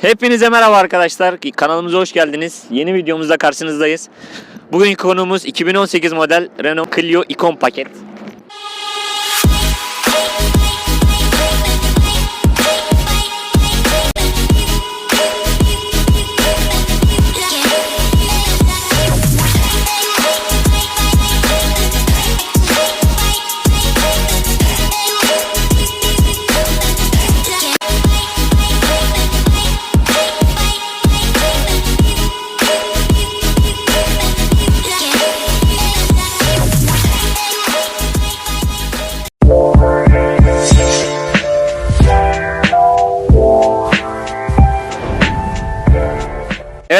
Hepinize merhaba arkadaşlar. Kanalımıza hoş geldiniz. Yeni videomuzda karşınızdayız. Bugün konumuz 2018 model Renault Clio Icon paket.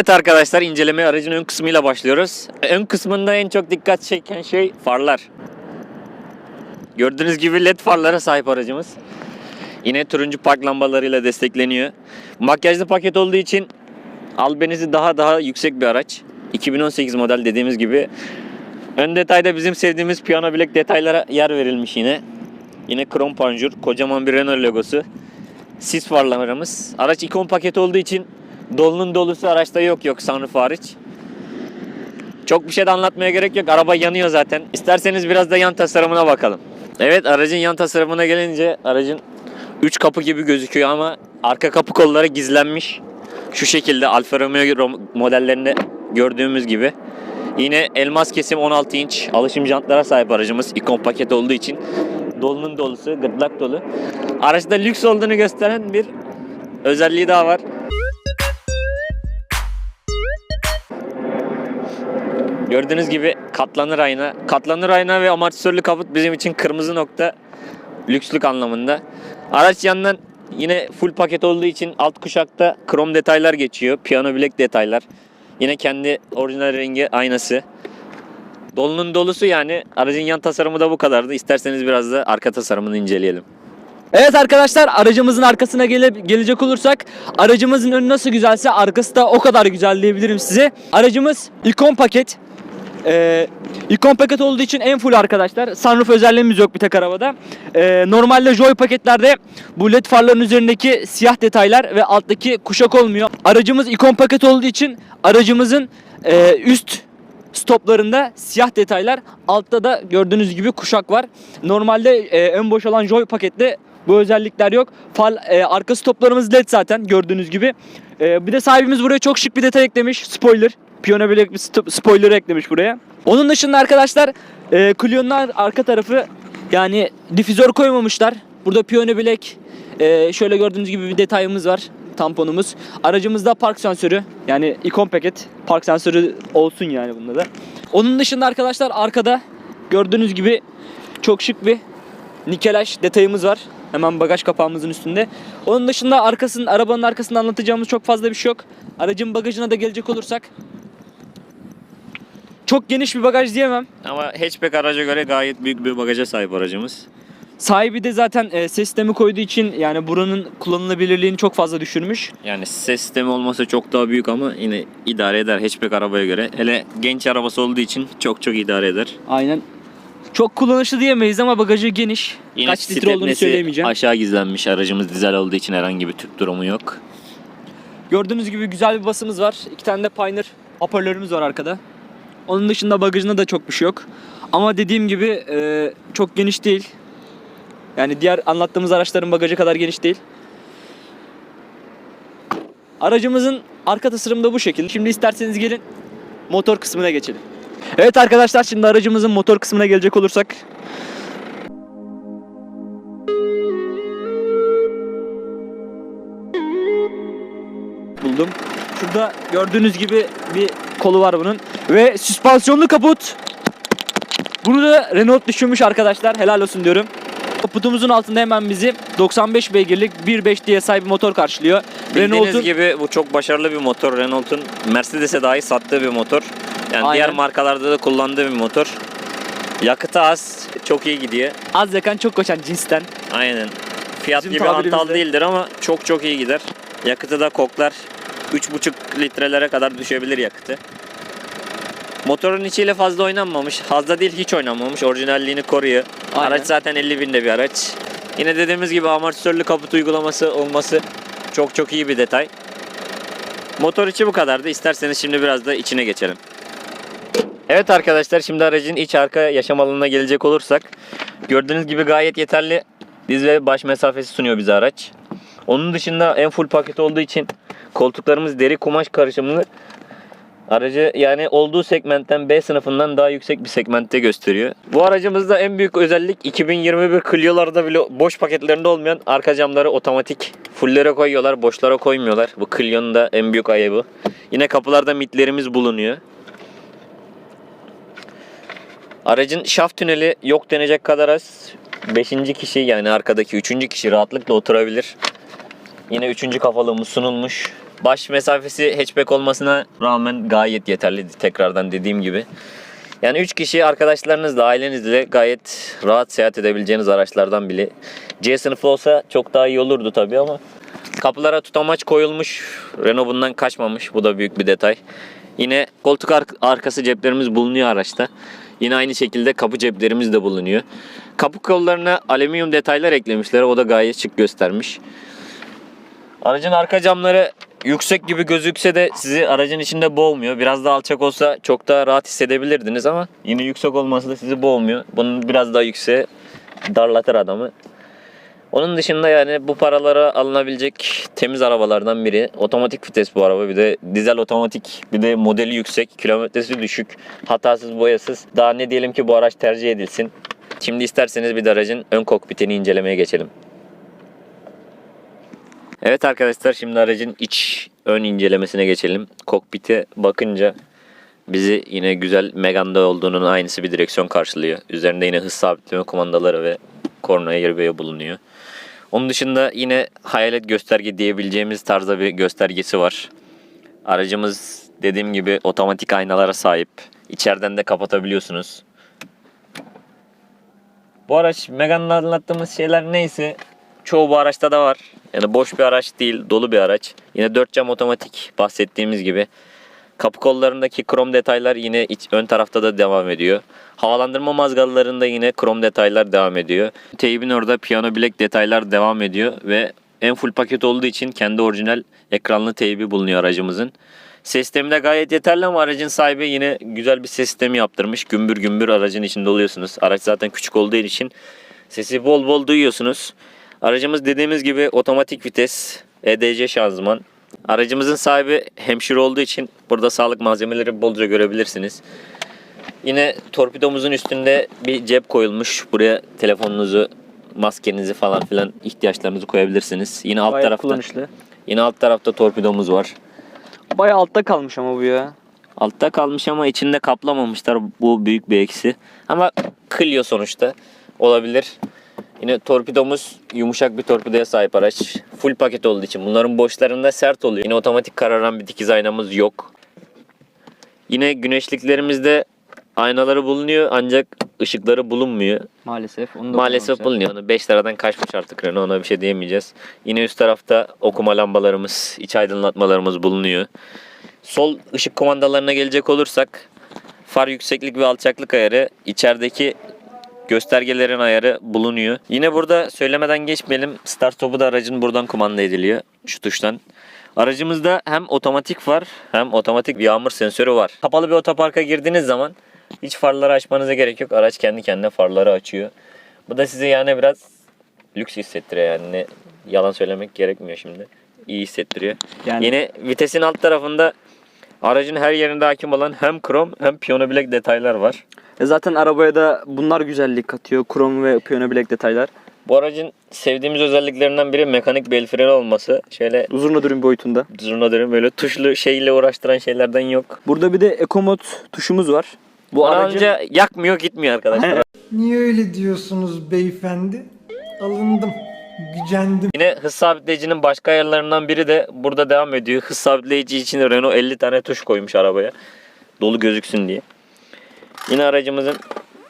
Evet arkadaşlar incelemeye aracın ön kısmıyla başlıyoruz. Ön kısmında en çok dikkat çeken şey farlar. Gördüğünüz gibi led farlara sahip aracımız. Yine turuncu park lambalarıyla destekleniyor. Makyajlı paket olduğu için albenizi daha daha yüksek bir araç. 2018 model dediğimiz gibi. Ön detayda bizim sevdiğimiz piyano bilek detaylara yer verilmiş yine. Yine krom panjur, kocaman bir Renault logosu. Sis farlarımız. Araç ikon paket olduğu için dolunun dolusu araçta yok yok sunroof hariç. Çok bir şey de anlatmaya gerek yok. Araba yanıyor zaten. İsterseniz biraz da yan tasarımına bakalım. Evet aracın yan tasarımına gelince aracın 3 kapı gibi gözüküyor ama arka kapı kolları gizlenmiş. Şu şekilde Alfa Romeo rom- modellerinde gördüğümüz gibi. Yine elmas kesim 16 inç alışım jantlara sahip aracımız. ikon paket olduğu için dolunun dolusu, gırtlak dolu. Araçta lüks olduğunu gösteren bir özelliği daha var. Gördüğünüz gibi katlanır ayna. Katlanır ayna ve amortisörlü kaput bizim için kırmızı nokta lükslük anlamında. Araç yanından yine full paket olduğu için alt kuşakta krom detaylar geçiyor. Piyano bilek detaylar. Yine kendi orijinal rengi aynası. Dolunun dolusu yani aracın yan tasarımı da bu kadardı. İsterseniz biraz da arka tasarımını inceleyelim. Evet arkadaşlar aracımızın arkasına gele, gelecek olursak aracımızın önü nasıl güzelse arkası da o kadar güzel diyebilirim size. Aracımız ikon paket. Ee, ikon paket olduğu için en full arkadaşlar. Sunroof özelliğimiz yok bir tek arabada. Ee, normalde Joy paketlerde bu led farların üzerindeki siyah detaylar ve alttaki kuşak olmuyor. Aracımız ikon paket olduğu için aracımızın e, üst stoplarında siyah detaylar. Altta da gördüğünüz gibi kuşak var. Normalde e, ön boş olan Joy pakette bu özellikler yok. Far, e, arka stoplarımız led zaten gördüğünüz gibi. E, bir de sahibimiz buraya çok şık bir detay eklemiş. Spoiler. Piyano bilek bir spoiler eklemiş buraya. Onun dışında arkadaşlar e, Clio'nun ar- arka tarafı yani difüzör koymamışlar. Burada piyano bilek e, şöyle gördüğünüz gibi bir detayımız var. Tamponumuz. Aracımızda park sensörü yani ikon paket park sensörü olsun yani bunda da. Onun dışında arkadaşlar arkada gördüğünüz gibi çok şık bir nikelaj detayımız var. Hemen bagaj kapağımızın üstünde. Onun dışında arkasının arabanın arkasında anlatacağımız çok fazla bir şey yok. Aracın bagajına da gelecek olursak çok geniş bir bagaj diyemem. Ama hatchback araca göre gayet büyük bir bagaja sahip aracımız. Sahibi de zaten e, ses sistemi koyduğu için yani buranın kullanılabilirliğini çok fazla düşürmüş. Yani ses sistemi olmasa çok daha büyük ama yine idare eder hatchback arabaya göre. Hele genç arabası olduğu için çok çok idare eder. Aynen. Çok kullanışlı diyemeyiz ama bagajı geniş. Yine Kaç litre olduğunu stepnesi söyleyemeyeceğim. Aşağı gizlenmiş aracımız dizel olduğu için herhangi bir tüp durumu yok. Gördüğünüz gibi güzel bir basımız var. İki tane de Pioneer hoparlörümüz var arkada. Onun dışında bagajında da çok bir şey yok. Ama dediğim gibi e, çok geniş değil. Yani diğer anlattığımız araçların bagajı kadar geniş değil. Aracımızın arka tasarımı da bu şekilde. Şimdi isterseniz gelin motor kısmına geçelim. Evet arkadaşlar şimdi aracımızın motor kısmına gelecek olursak. Buldum. Şurada gördüğünüz gibi bir kolu var bunun. Ve süspansiyonlu kaput. Bunu da Renault düşünmüş arkadaşlar. Helal olsun diyorum. Kaputumuzun altında hemen bizi 95 beygirlik 1.5 DSi bir motor karşılıyor. Bildiğiniz Renault'un gibi bu çok başarılı bir motor. Renault'un Mercedes'e dahi sattığı bir motor. Yani Aynen. diğer markalarda da kullandığı bir motor. Yakıtı az, çok iyi gidiyor. az yakan çok koşan cinsten. Aynen. Fiyat Bizim gibi hantal tabirimizde. değildir ama çok çok iyi gider. Yakıtı da koklar. 3,5 litrelere kadar düşebilir yakıtı. Motorun içiyle fazla oynanmamış. Fazla değil hiç oynanmamış. Orijinalliğini koruyor. Aynen. Araç zaten 50 binde bir araç. Yine dediğimiz gibi amortisörlü kaput uygulaması olması çok çok iyi bir detay. Motor içi bu kadardı. İsterseniz şimdi biraz da içine geçelim. Evet arkadaşlar şimdi aracın iç arka yaşam alanına gelecek olursak gördüğünüz gibi gayet yeterli diz ve baş mesafesi sunuyor bize araç. Onun dışında en full paket olduğu için koltuklarımız deri kumaş karışımlı. Aracı yani olduğu segmentten B sınıfından daha yüksek bir segmentte gösteriyor. Bu aracımızda en büyük özellik 2021 Clio'larda bile boş paketlerinde olmayan arka camları otomatik fullere koyuyorlar, boşlara koymuyorlar. Bu Clio'nun da en büyük ayıbı. Yine kapılarda mitlerimiz bulunuyor. Aracın şaft tüneli yok denecek kadar az. 5. kişi yani arkadaki 3. kişi rahatlıkla oturabilir. Yine 3. kafalığımız sunulmuş. Baş mesafesi hatchback olmasına rağmen gayet yeterli tekrardan dediğim gibi. Yani 3 kişi arkadaşlarınızla, ailenizle gayet rahat seyahat edebileceğiniz araçlardan biri. C sınıfı olsa çok daha iyi olurdu tabii ama kapılara tutamaç koyulmuş. Renault bundan kaçmamış. Bu da büyük bir detay. Yine koltuk ar- arkası ceplerimiz bulunuyor araçta. Yine aynı şekilde kapı ceplerimiz de bulunuyor. Kapı kollarına alüminyum detaylar eklemişler. O da gayet şık göstermiş. Aracın arka camları yüksek gibi gözükse de sizi aracın içinde boğmuyor. Biraz daha alçak olsa çok daha rahat hissedebilirdiniz ama yine yüksek olması da sizi boğmuyor. Bunun biraz daha yükseğe darlatır adamı. Onun dışında yani bu paralara alınabilecek temiz arabalardan biri. Otomatik vites bu araba. Bir de dizel otomatik. Bir de modeli yüksek. Kilometresi düşük. Hatasız boyasız. Daha ne diyelim ki bu araç tercih edilsin. Şimdi isterseniz bir de aracın ön kokpitini incelemeye geçelim. Evet arkadaşlar şimdi aracın iç ön incelemesine geçelim. Kokpite bakınca bizi yine güzel Megane'da olduğunun aynısı bir direksiyon karşılıyor. Üzerinde yine hız sabitleme kumandaları ve korna airbag'i bulunuyor. Onun dışında yine hayalet gösterge diyebileceğimiz tarzda bir göstergesi var. Aracımız dediğim gibi otomatik aynalara sahip. İçeriden de kapatabiliyorsunuz. Bu araç Megane'la anlattığımız şeyler neyse çoğu bu araçta da var. Yani boş bir araç değil, dolu bir araç. Yine 4 cam otomatik bahsettiğimiz gibi. Kapı kollarındaki krom detaylar yine iç, ön tarafta da devam ediyor. Havalandırma mazgallarında yine krom detaylar devam ediyor. Teybin orada piyano bilek detaylar devam ediyor ve en full paket olduğu için kendi orijinal ekranlı teybi bulunuyor aracımızın. Sistemi de gayet yeterli ama aracın sahibi yine güzel bir sistemi yaptırmış. Gümbür gümbür aracın içinde oluyorsunuz. Araç zaten küçük olduğu için sesi bol bol duyuyorsunuz. Aracımız dediğimiz gibi otomatik vites, EDC şanzıman. Aracımızın sahibi hemşire olduğu için burada sağlık malzemeleri bolca görebilirsiniz. Yine torpidomuzun üstünde bir cep koyulmuş. Buraya telefonunuzu, maskenizi falan filan ihtiyaçlarınızı koyabilirsiniz. Yine alt Bayağı tarafta kullanışlı. yine alt tarafta torpidomuz var. Bayağı altta kalmış ama bu ya. Altta kalmış ama içinde kaplamamışlar. Bu büyük bir eksi. Ama Clio sonuçta olabilir. Yine torpidomuz yumuşak bir torpidoya sahip araç. Full paket olduğu için bunların boşlarında sert oluyor. Yine otomatik kararan bir dikiz aynamız yok. Yine güneşliklerimizde aynaları bulunuyor ancak ışıkları bulunmuyor. Maalesef. Onu da Maalesef bulunuyor. Onu 5 liradan kaçmış artık Renault ona bir şey diyemeyeceğiz. Yine üst tarafta okuma lambalarımız, iç aydınlatmalarımız bulunuyor. Sol ışık kumandalarına gelecek olursak far yükseklik ve alçaklık ayarı içerideki göstergelerin ayarı bulunuyor. Yine burada söylemeden geçmeyelim. Start stop'u da aracın buradan kumanda ediliyor. Şu tuştan. Aracımızda hem otomatik var hem otomatik yağmur sensörü var. Kapalı bir otoparka girdiğiniz zaman hiç farları açmanıza gerek yok. Araç kendi kendine farları açıyor. Bu da size yani biraz lüks hissettiriyor yani. Yalan söylemek gerekmiyor şimdi. İyi hissettiriyor. Yani Yine vitesin alt tarafında aracın her yerinde hakim olan hem krom hem piyano bilek detaylar var. E zaten arabaya da bunlar güzellik katıyor. Krom ve piyano bilek detaylar. Bu aracın sevdiğimiz özelliklerinden biri mekanik bel freni olması. Şöyle Uzun dürüm boyutunda. zurna dönüm böyle tuşlu şeyle uğraştıran şeylerden yok. Burada bir de Eco Mode tuşumuz var. Bu Bu aracın aracı yakmıyor gitmiyor arkadaşlar. Niye öyle diyorsunuz beyefendi? Alındım, gücendim. Yine hız sabitleyicinin başka ayarlarından biri de burada devam ediyor. Hız sabitleyici için Renault 50 tane tuş koymuş arabaya. Dolu gözüksün diye. Yine aracımızın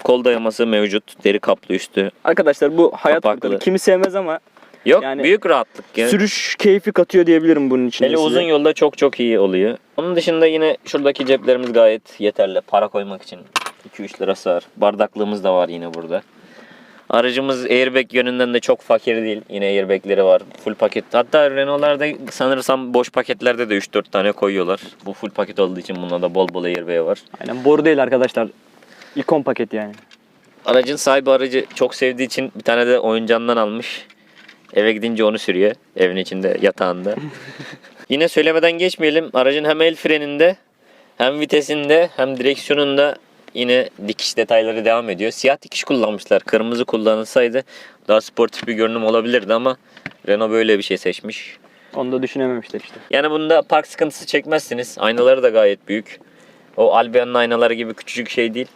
kol dayaması mevcut. Deri kaplı üstü. arkadaşlar bu hayat Kapaklı. kurtarır. Kimi sevmez ama Yok Yani büyük rahatlık. Yani. sürüş keyfi katıyor diyebilirim bunun için. Hele uzun yolda çok çok iyi oluyor. Onun dışında yine şuradaki ceplerimiz gayet yeterli. Para koymak için 2-3 lira sığar. Bardaklığımız da var yine burada. Aracımız airbag yönünden de çok fakir değil. Yine airbagleri var. Full paket. Hatta Renault'larda sanırsam boş paketlerde de 3-4 tane koyuyorlar. Bu full paket olduğu için bunda da bol bol airbag var. Aynen boru değil arkadaşlar. İkon paket yani. Aracın sahibi aracı çok sevdiği için bir tane de oyuncağından almış. Eve gidince onu sürüyor. Evin içinde yatağında. Yine söylemeden geçmeyelim. Aracın hem el freninde hem vitesinde hem direksiyonunda yine dikiş detayları devam ediyor. Siyah dikiş kullanmışlar. Kırmızı kullanılsaydı daha sportif bir görünüm olabilirdi ama Renault böyle bir şey seçmiş. Onu da düşünememişler işte. Yani bunda park sıkıntısı çekmezsiniz. Aynaları da gayet büyük. O Albia'nın aynaları gibi küçücük şey değil.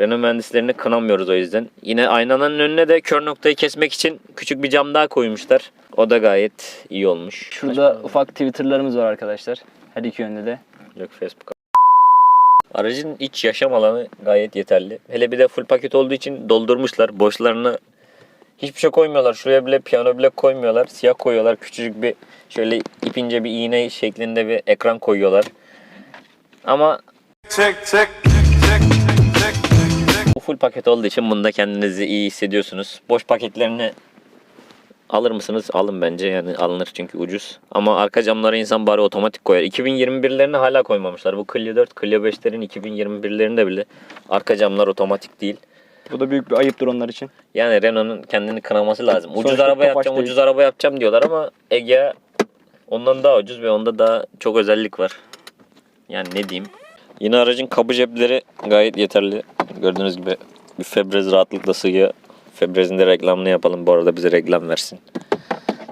Renault mühendislerini kınamıyoruz o yüzden. Yine aynanın önüne de kör noktayı kesmek için küçük bir cam daha koymuşlar. O da gayet iyi olmuş. Şurada ufak Twitter'larımız var arkadaşlar. Her iki yönde de. Yok Facebook. Aracın iç yaşam alanı gayet yeterli. Hele bir de full paket olduğu için doldurmuşlar. Boşlarına hiçbir şey koymuyorlar. Şuraya bile piyano bile koymuyorlar. Siyah koyuyorlar. Küçücük bir şöyle ipince bir iğne şeklinde bir ekran koyuyorlar. Ama check, check, check. bu full paket olduğu için bunda kendinizi iyi hissediyorsunuz. Boş paketlerini alır mısınız? Alın bence yani alınır çünkü ucuz. Ama arka camlara insan bari otomatik koyar. 2021'lerini hala koymamışlar. Bu Clio 4, Clio 5'lerin 2021'lerinde bile arka camlar otomatik değil. Bu da büyük bir ayıptır onlar için. Yani Renault'un kendini kınaması lazım. Ucuz Sonuçta araba yapacağım, değil. ucuz araba yapacağım diyorlar ama Egea ondan daha ucuz ve onda daha çok özellik var. Yani ne diyeyim. Yine aracın kabı cepleri gayet yeterli. Gördüğünüz gibi bir Febreze rahatlıkla sığıyor. Febrez'in de reklamını yapalım. Bu arada bize reklam versin.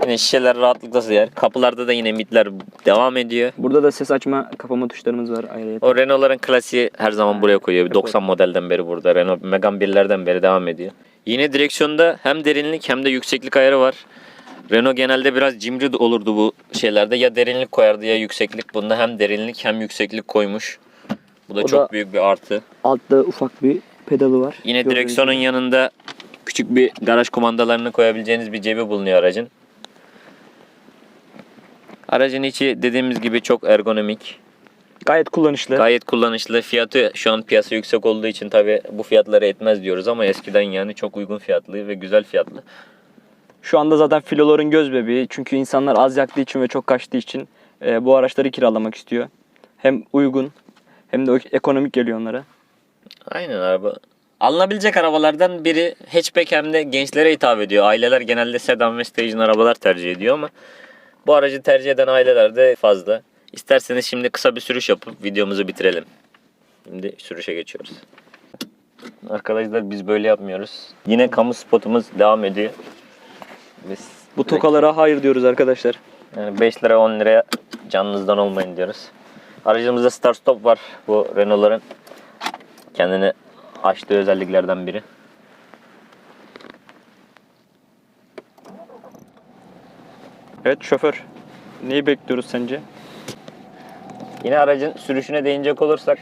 Yine şişeler rahatlıkla sığar. Kapılarda da yine midler devam ediyor. Burada da ses açma kapama tuşlarımız var ayrıca. O Renault'ların klasiği her zaman buraya koyuyor. Bir 90 modelden beri burada. Renault Megane 1'lerden beri devam ediyor. Yine direksiyonda hem derinlik hem de yükseklik ayarı var. Renault genelde biraz cimri olurdu bu şeylerde. Ya derinlik koyardı ya yükseklik. Bunda hem derinlik hem yükseklik koymuş. Bu da O çok da- büyük bir artı. Altta ufak bir pedalı var. Yine Gördüğünüz direksiyonun gibi. yanında küçük bir garaj kumandalarını koyabileceğiniz bir cebi bulunuyor aracın. Aracın içi dediğimiz gibi çok ergonomik. Gayet kullanışlı. Gayet kullanışlı. Fiyatı şu an piyasa yüksek olduğu için tabi bu fiyatları etmez diyoruz ama eskiden yani çok uygun fiyatlı ve güzel fiyatlı. Şu anda zaten filoların göz bebeği. Çünkü insanlar az yaktığı için ve çok kaçtığı için e, bu araçları kiralamak istiyor. Hem uygun hem de ekonomik geliyor onlara. Aynen araba. Alınabilecek arabalardan biri hatchback hem de gençlere hitap ediyor. Aileler genelde sedan ve station arabalar tercih ediyor ama bu aracı tercih eden aileler de fazla. İsterseniz şimdi kısa bir sürüş yapıp videomuzu bitirelim. Şimdi sürüşe geçiyoruz. Arkadaşlar biz böyle yapmıyoruz. Yine kamu spotumuz devam ediyor. Biz Bu tokalara hayır diyoruz arkadaşlar. Yani 5 lira 10 liraya canınızdan olmayın diyoruz. Aracımızda start stop var. Bu Renault'ların kendini açtığı özelliklerden biri. Evet şoför. Neyi bekliyoruz sence? Yine aracın sürüşüne değinecek olursak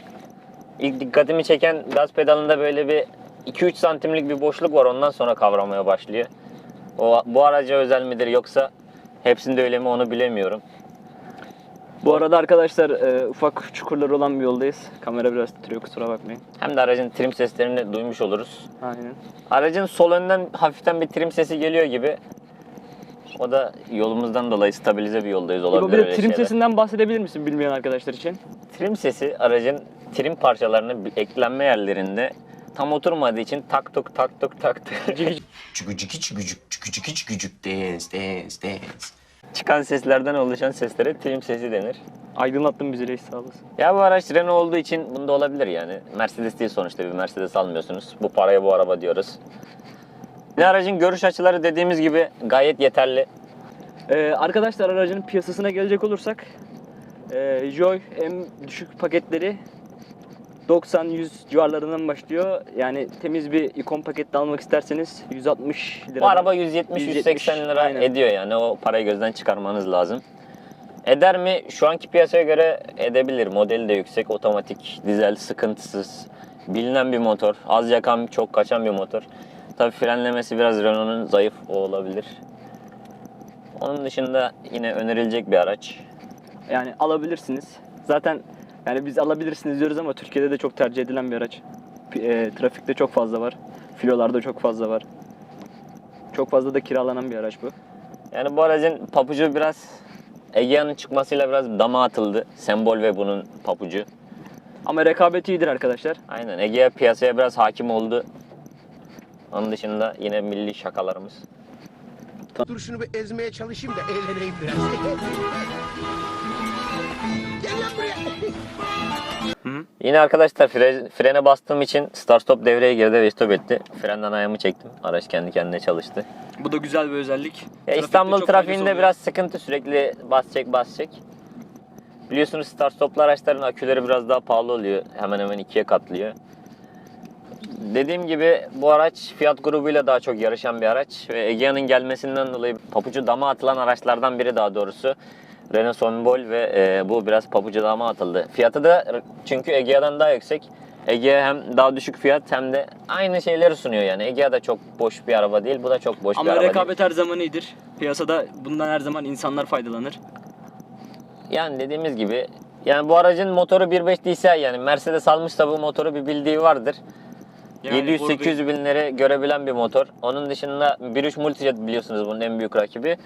ilk dikkatimi çeken gaz pedalında böyle bir 2-3 santimlik bir boşluk var. Ondan sonra kavramaya başlıyor. O, bu araca özel midir yoksa hepsinde öyle mi onu bilemiyorum. Bu arada arkadaşlar e, ufak çukurlar olan bir yoldayız. Kamera biraz titriyor kusura bakmayın. Hem de aracın trim seslerini duymuş oluruz. Aynen. Aracın sol önden hafiften bir trim sesi geliyor gibi. O da yolumuzdan dolayı stabilize bir yoldayız İbo olabilir bir de öyle trim şeyler. sesinden bahsedebilir misin bilmeyen arkadaşlar için? Trim sesi aracın trim parçalarının eklenme yerlerinde tam oturmadığı için tak tuk tak tuk tak tuk Çuku çuku çuku çuku çuku çuku çuku çuku dance dance dance. Çıkan seslerden oluşan seslere trim sesi denir. Aydınlattın bizi reis sağ olasın. Ya bu araç Renault olduğu için bunda olabilir yani. Mercedes değil sonuçta bir Mercedes almıyorsunuz. Bu paraya bu araba diyoruz. Ne aracın görüş açıları dediğimiz gibi gayet yeterli. Ee, arkadaşlar aracın piyasasına gelecek olursak e, Joy en düşük paketleri 90-100 civarlarından başlıyor. Yani temiz bir ikon pakette almak isterseniz 160 lira. Bu araba 170-180 lira aynen. ediyor yani o parayı gözden çıkarmanız lazım. Eder mi? Şu anki piyasaya göre edebilir. Modeli de yüksek, otomatik, dizel, sıkıntısız. Bilinen bir motor. Az yakan, çok kaçan bir motor. Tabii frenlemesi biraz Renault'un zayıf o olabilir. Onun dışında yine önerilecek bir araç. Yani alabilirsiniz. Zaten yani biz alabilirsiniz diyoruz ama Türkiye'de de çok tercih edilen bir araç. E, trafikte çok fazla var. Filolarda çok fazla var. Çok fazla da kiralanan bir araç bu. Yani bu aracın papucu biraz Egea'nın çıkmasıyla biraz dama atıldı. Sembol ve bunun papucu. Ama rekabet iyidir arkadaşlar. Aynen Egea piyasaya biraz hakim oldu. Onun dışında yine milli şakalarımız. Dur şunu bir ezmeye çalışayım da eğleneyim biraz. Yine arkadaşlar fre- frene bastığım için start stop devreye girdi ve stop etti. Frenden ayağımı çektim. Araç kendi kendine çalıştı. Bu da güzel bir özellik. Ya Trafikte İstanbul trafiğinde biraz sıkıntı sürekli bas çek bas çek. Biliyorsunuz start stoplu araçların aküleri biraz daha pahalı oluyor. Hemen hemen ikiye katlıyor. Dediğim gibi bu araç fiyat grubuyla daha çok yarışan bir araç ve Egea'nın gelmesinden dolayı papucu dama atılan araçlardan biri daha doğrusu. Renault Sonbol ve e, bu biraz papucu dama atıldı. Fiyatı da çünkü Egea'dan daha yüksek. Egea hem daha düşük fiyat hem de aynı şeyleri sunuyor yani. Egea da çok boş bir araba değil, bu da çok boş bir Ama araba değil. rekabet her zaman iyidir. Piyasada bundan her zaman insanlar faydalanır. Yani dediğimiz gibi yani bu aracın motoru 1.5 DCI yani Mercedes almışsa bu motoru bir bildiği vardır. Yani 700-800 binleri görebilen bir motor. Onun dışında 1.3 Multijet biliyorsunuz bunun en büyük rakibi.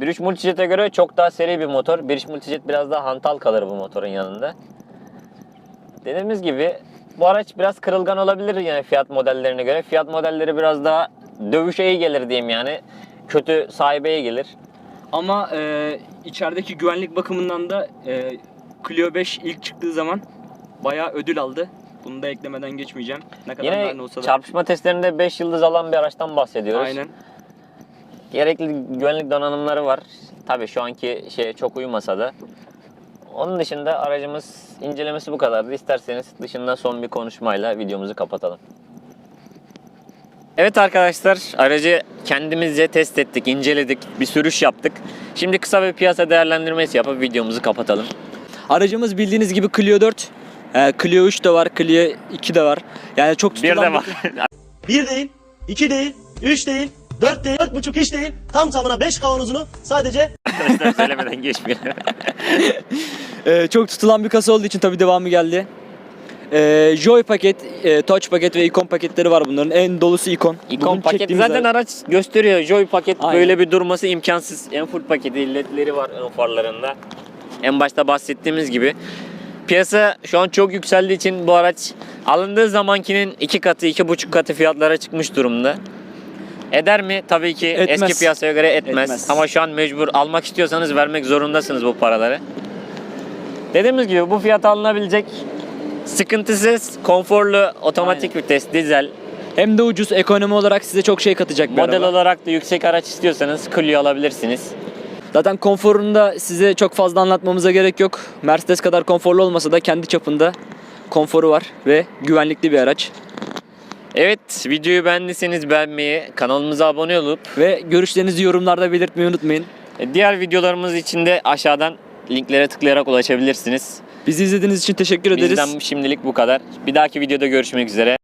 1.3 Multijet'e göre çok daha seri bir motor. 1.3 Multijet biraz daha hantal kalır bu motorun yanında. Dediğimiz gibi bu araç biraz kırılgan olabilir yani fiyat modellerine göre. Fiyat modelleri biraz daha dövüşe iyi gelir diyeyim yani. Kötü sahibe iyi gelir. Ama e, içerideki güvenlik bakımından da e, Clio 5 ilk çıktığı zaman bayağı ödül aldı. Bunu da eklemeden geçmeyeceğim. Ne kadar Yine olsa da. çarpışma testlerinde 5 yıldız alan bir araçtan bahsediyoruz. Aynen. Gerekli güvenlik donanımları var. Tabii şu anki şeye çok uymasa da. Onun dışında aracımız incelemesi bu kadardı. İsterseniz dışında son bir konuşmayla videomuzu kapatalım. Evet arkadaşlar aracı kendimizce test ettik, inceledik, bir sürüş yaptık. Şimdi kısa bir piyasa değerlendirmesi yapıp videomuzu kapatalım. Aracımız bildiğiniz gibi Clio 4. E, Clio 3 de var, Clio 2 de var. Yani çok Bir tutulan de var. Bir değil, iki değil, üç değil, dört değil, dört buçuk hiç değil. Tam tamına beş kavanozunu sadece Arkadaşlar söylemeden geçmiyor. Ee, çok tutulan bir kasa olduğu için tabii devamı geldi. Ee, Joy paket, e, Touch paket ve Icon paketleri var bunların. En dolusu Icon. İkon Bugün paket çektiğimiz zaten araç- gösteriyor. Joy paket Aynen. böyle bir durması imkansız. En full paketi ledleri var ön farlarında. En başta bahsettiğimiz gibi. Piyasa şu an çok yükseldiği için bu araç alındığı zamankinin iki katı, iki buçuk katı fiyatlara çıkmış durumda. Eder mi? Tabii ki Etmez. eski piyasaya göre etmez. Etmez. Ama şu an mecbur almak istiyorsanız vermek zorundasınız bu paraları. Dediğimiz gibi bu fiyata alınabilecek sıkıntısız, konforlu, otomatik vites, dizel, Hem de ucuz, ekonomi olarak size çok şey katacak bir Model araba. olarak da yüksek araç istiyorsanız Clio alabilirsiniz. Zaten konforunu da size çok fazla anlatmamıza gerek yok. Mercedes kadar konforlu olmasa da kendi çapında konforu var ve güvenlikli bir araç. Evet, videoyu beğendiyseniz beğenmeyi, kanalımıza abone olup Ve görüşlerinizi yorumlarda belirtmeyi unutmayın. e, diğer videolarımız için de aşağıdan linklere tıklayarak ulaşabilirsiniz. Bizi izlediğiniz için teşekkür ederiz. Bizden şimdilik bu kadar. Bir dahaki videoda görüşmek üzere.